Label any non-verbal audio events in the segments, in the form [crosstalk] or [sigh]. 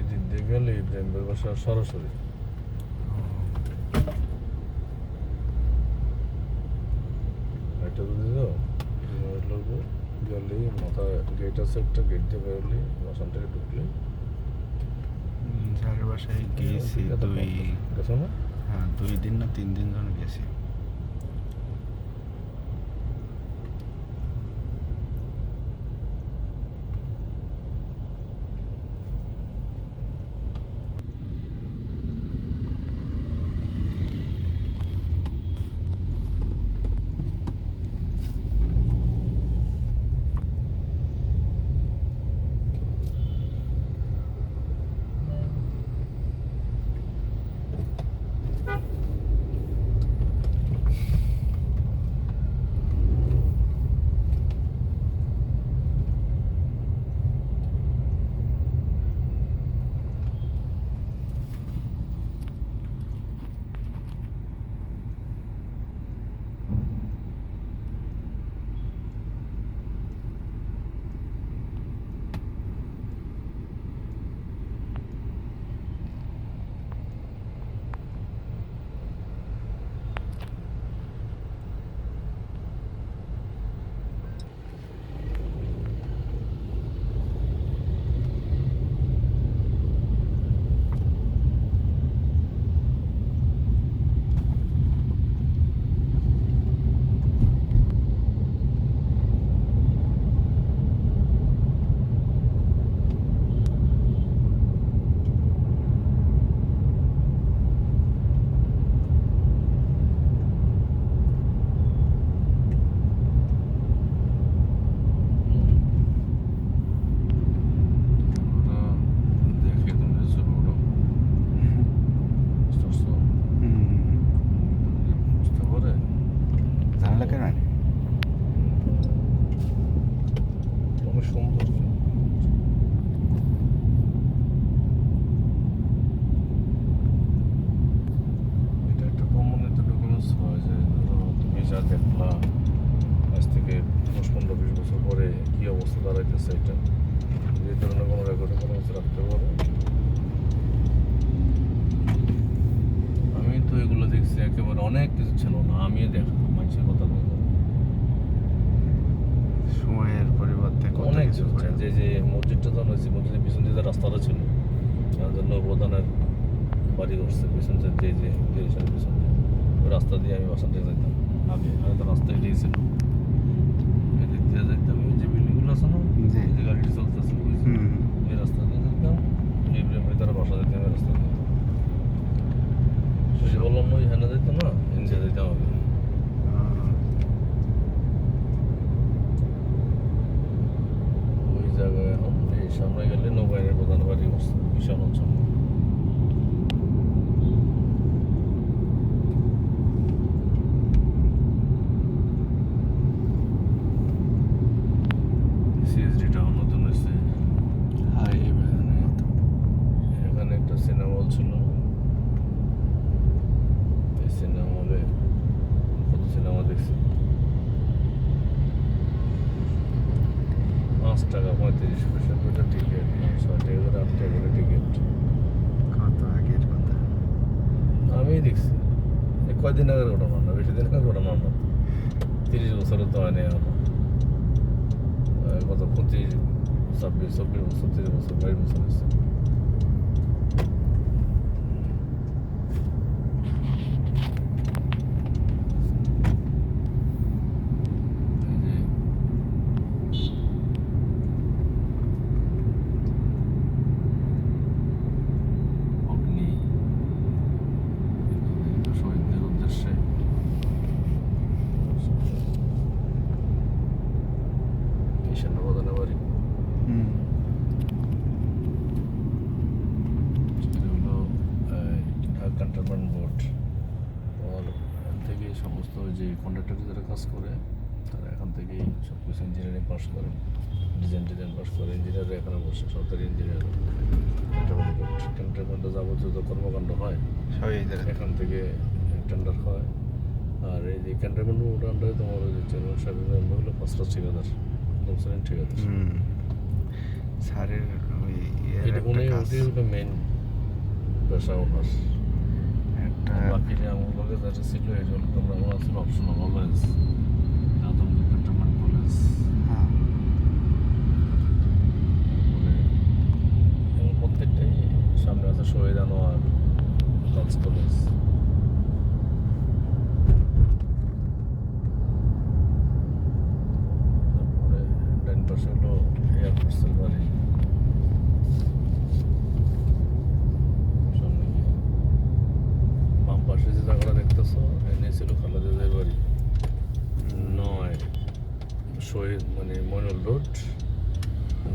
এই দিক দিয়ে গেলে ইব্রাহিমের বাসা সরাসরি। এটা বুঝে যাও লোক গেলেই মাথা গেট আছে একটা গেট দিয়ে বেরোলি বাসান থেকে ঢুকলি স্যারের বাসায় গিয়েছি দুই হ্যাঁ দুই দিন না তিন দিন ধরে গেছি। যা দেখলা আজ থেকে দশ পনেরো বিশ বছর পরে কী অবস্থা দাঁড়াইতেছে এটা এই ধরনের কোনো রেকর্ডিং কোনো কিছু রাখতে পারো আমি তো এগুলো দেখছি একেবারে অনেক কিছু ছিল না আমি দেখা মানুষের কথা বলব সময়ের পরিবর্তে অনেক কিছু যে যে মসজিদটা যখন হয়েছে মসজিদের পিছন দিয়ে রাস্তাটা ছিল যার জন্য প্রধানের বাড়ি করছে পিছন যে যে পিছন রাস্তা দিয়ে আমি বাসান থেকে যেতাম দিয়ে ওই যে বিল্ডিংগুলো আছে না এই যে গাড়িটি চলতেছে ওই এই রাস্তা দিয়ে যেতাম এই ব্রেমের তারা বাসা যেতাম এই রাস্তা দিয়ে। ওই যে বললাম না ওইখানে যেতাম না ইন্ডিয়া যেতাম আগে ওই জায়গায় এখন এই সামনে গেলে নৌবাহিনীর প্রধান বাড়ি বিশাল অঞ্চল সিএসডিটা নতুন হয়েছে হাই এখানে একটা সিনেমা হল ছিল এই সিনেমা হলে কত সিনেমা দেখছি? পাঁচ টাকা পঁয়ত্রিশ পয়সা করে টিকিট ছয় টাকা করে আট টাকা করে টিকিট কত আগের কথা? আমি দেখছি। কয়দিন আগের ঘটনা না বেশি দিন আগের ঘটনা না। তিরিশ বছরের তো হয়নি এখন কত পঁচিশ ছাব্বিশ চব্বিশ বছর তিরিশ বছর বাইশ বছর হয়েছে এই যে অগ্নি শহীদদের উদ্দেশ্যে ঈশান্য প্রধানের বাড়ি হুম এটা হলো ঢাকা ক্যান্টনমেন্ট বোর্ড এখান থেকে সমস্ত যে কন্ডাক্টর যারা কাজ করে তারা এখান থেকেই সব কিছু ইঞ্জিনিয়ারিং পাস করে ডিজাইন ডিজাইন পাস করে ইঞ্জিনিয়ার এখানে বসে সরকারি ইঞ্জিনিয়ার ক্যান্টনমেন্ট যাবতীয় যত কর্মকাণ্ড হয় এখান থেকে টেন্ডার হয় আর এই যে ক্যান্টনমেন্ট বোর্ড আন্ডারে তোমার ওই যে চেয়ারম্যান মেম্বার হলো পাঁচটা ঠিকাদার দশ ঠিকাদার স্যারের ওই এটা উনি কাজ। ওটাই মেন পেশা ওনার। একটা বাকি যে আমার লগে যেটা ছিল এটা হলো তোমরা ওনার ছিল optional always Adamjee cantonment college হ্যাঁ, এবং প্রত্যেকটাই সামনে আছে শহীদ আনোয়ার কলেজ তারপরে ডাইন পাশে হলো এয়ারফোর্সের বাড়ি সামনে গিয়ে বাম পাশে যে জায়গাটা দেখতেছো এনে ছিল খালেদাদের বাড়ি নয় শহীদ মানে মইনুল রোড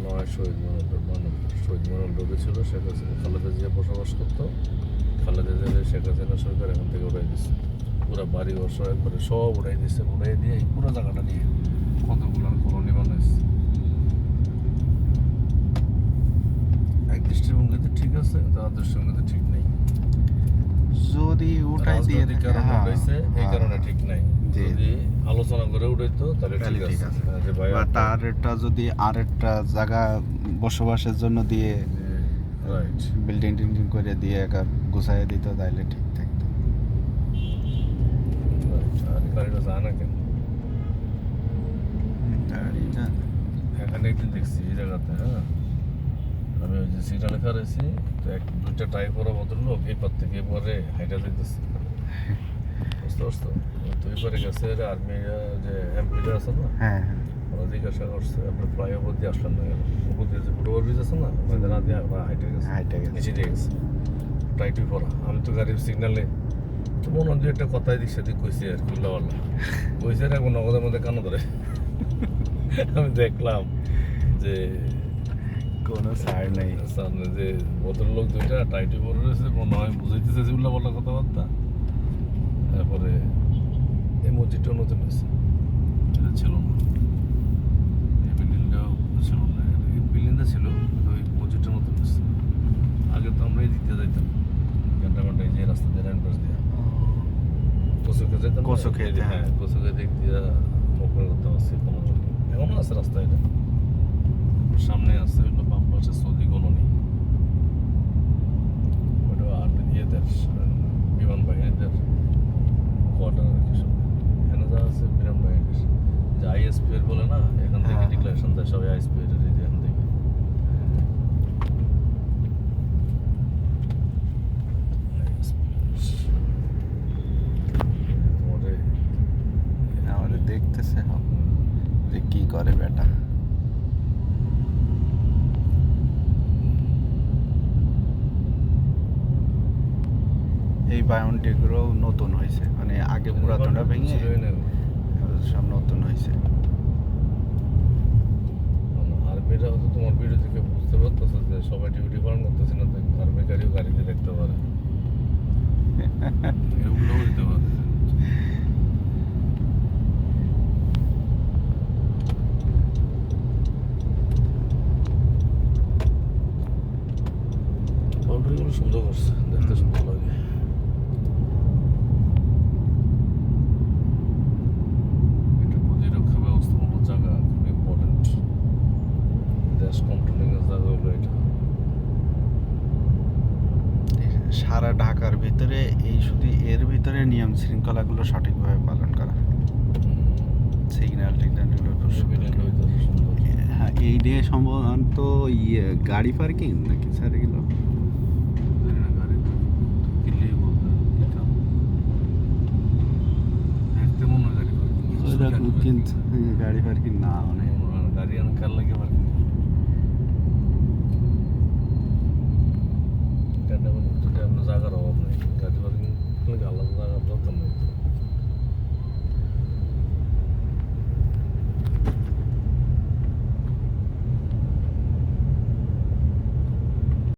নয় শহীদ মইনুল রোড নম্বর শহীদ মইনুল রোডে ছিল শেখ হাসিনা খালেদা জিয়া বসবাস করতো। খালেদা জিয়া শেখ হাসিনা সরকার এখান থেকে উঠাই দিচ্ছে পুরো বাড়ি বর্ষ একবারে সব উঠাই দিচ্ছে উঠাই দিয়ে এই পুরো জায়গাটা নিয়ে কতগুলো কলোনি বানাইছে। এক দৃষ্টিভঙ্গিতে ঠিক আছে কিন্তু আর দৃষ্টিভঙ্গিতে ঠিক নেই। যদি উঠাই দিয়ে কারণে হ্যাঁ, উঠাইছে এই হ্যাঁ, কারণে ঠিক নাই। যদি আলোচনা করে উঠাইতো তাহলে তাহলে ঠিক আছে। বা তার একটা যদি আরেকটা জায়গা বসবাসের জন্য দিয়ে বিল্ডিং টিল্ডিং করে দিয়ে একার গুছাই দিত তাহলে ঠিক থাকতো। আর গাড়িটা যায় না কেন? গাড়িটা এখানে একদিন দেখছি এই জায়গাতে হ্যাঁ? আমি ওই যে সিটা লেখা রয়েছি তো এক দুইটা টাই করা ভদ্রলোক এই পর থেকে পরে হাইটা দিতেছে বুঝতে পারছ? তো এই পরে গেছে আর্মি যে এমপিটা আছে না হ্যাঁ হ্যাঁ। ওরা জিজ্ঞাসা করছে আপনার ফ্লাইওভার দিয়ে আসলেন না উপর দিয়ে যে ফুটওভার ব্রিজ আছে না ওখানে না হাইটে গেছে। হাইটে গেছে। নিচে দিয়ে গেছে। পড়া আমি তো গাড়ির সিগনালে তো মনে হয় একটা কথাই দিক সেদিক কইছি আর কি উল্লাপাল্লা কইছে এখন নগদের মধ্যে কানো ধরে আমি দেখলাম যে কোনো সার নেই। সামনে যে ভদ্রলোক দুইটা টাইটুই পরে রয়েছে মনে হয় বুঝাইতেছে যে উল্লাপাল্লা কথাবার্তা। তারপরে এই মসজিদটাও নতুন হয়েছে এটা ছিল না। এই বিল্ডিংটাও ছিল না। এই বিল্ডিংটা ছিল কিন্তু ওই মসজিদটা নতুন হয়েছে আগে তো আমরা এই দিকতে যাইতাম। ঘণ্টা ঘণ্টা যে রাস্তা দিয়ে রান পাশ দিয়ে। কচুকে যেতাম না? কচু হ্যাঁ। হ্যাঁ। কচুকে দিক দিয়ে করতে পারছি কোনো এখনও আছে রাস্তা এটা। সামনে আছে হলো বাম পাশে সৌদি কলোনি। ওটা আর্মি ইয়েদের বিমান বাহিনীদের কোয়ার্টার আর কি সব এখানে যা আছে বিমান বাহিনীর যে আইএসপি এর বলে না এখান দেয় সবাই আইএসপি এর এখান থেকে দেখতেছে যে কি করে বেটা এই বায়নটিগুলো নতুন হয়েছে মানে আগে পুরাতনটা ভেঙে। সব নতুন হয়েছে আর্মিরা হয়তো তোমার ভিডিও থেকে বুঝতে পারতেছে যে সবাই ডিউটি পালন করতেছে না তো আর বেকারিও গাড়িতে দেখতে পারে [laughs] এগুলোও দিতে পারে বাউন্ডারিগুলো সুন্দর করছে দেখতে সুন্দর লাগে এটা প্রতিরক্ষা ব্যবস্থাপনার জায়গা খুব ইম্পর্টেন্ট দেশ কন্ট্রোলিং এর জায়গা হলো এটা সারা ঢাকার ভিতরে এই শুধু এর ভিতরে নিয়ম শৃঙ্খলাগুলো সঠিকভাবে পালন করা। সিগন্যাল টিগন্যালগুলো খুব সুন্দর। হ্যাঁ এই নিয়ে সম্ভবত ইয়ে গাড়ি পার্কিং নাকি স্যার এগুলো? গাড়ি হয় গাড়ি পার্কিং না মনে হয় গাড়ি কার লাগে